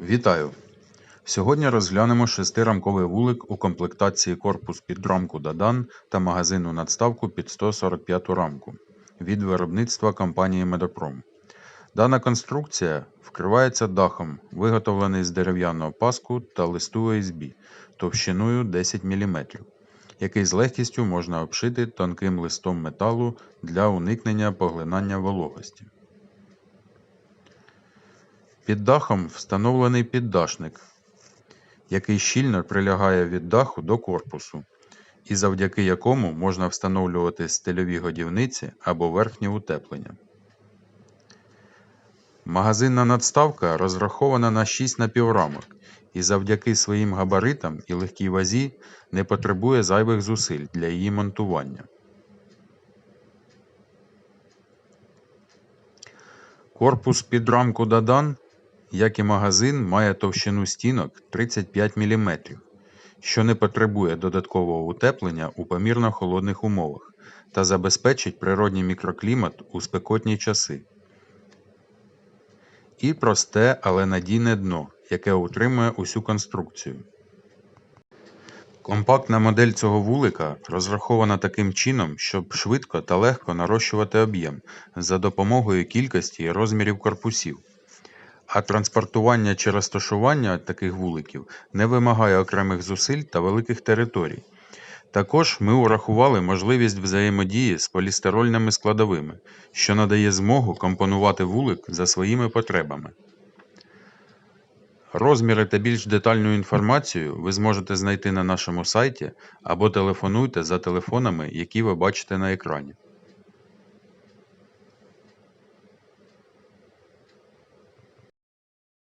Вітаю! Сьогодні розглянемо шестирамковий вулик у комплектації корпус під рамку Дадан та магазинну надставку під 145 рамку від виробництва компанії Медопром. Дана конструкція вкривається дахом, виготовлений з дерев'яного паску та листу ОСБ товщиною 10 мм, який з легкістю можна обшити тонким листом металу для уникнення поглинання вологості. Під дахом встановлений піддашник, який щільно прилягає від даху до корпусу, і завдяки якому можна встановлювати стильові годівниці або верхнє утеплення. Магазинна надставка розрахована на 6 напіврамок і завдяки своїм габаритам і легкій вазі не потребує зайвих зусиль для її монтування. Корпус під рамку Дадан, як і магазин, має товщину стінок 35 мм, що не потребує додаткового утеплення у помірно холодних умовах та забезпечить природній мікроклімат у спекотні часи. І просте, але надійне дно, яке утримує усю конструкцію. Компактна модель цього вулика розрахована таким чином, щоб швидко та легко нарощувати об'єм за допомогою кількості і розмірів корпусів. А транспортування чи розташування таких вуликів не вимагає окремих зусиль та великих територій. Також ми урахували можливість взаємодії з полістирольними складовими, що надає змогу компонувати вулик за своїми потребами. Розміри та більш детальну інформацію ви зможете знайти на нашому сайті або телефонуйте за телефонами, які ви бачите на екрані.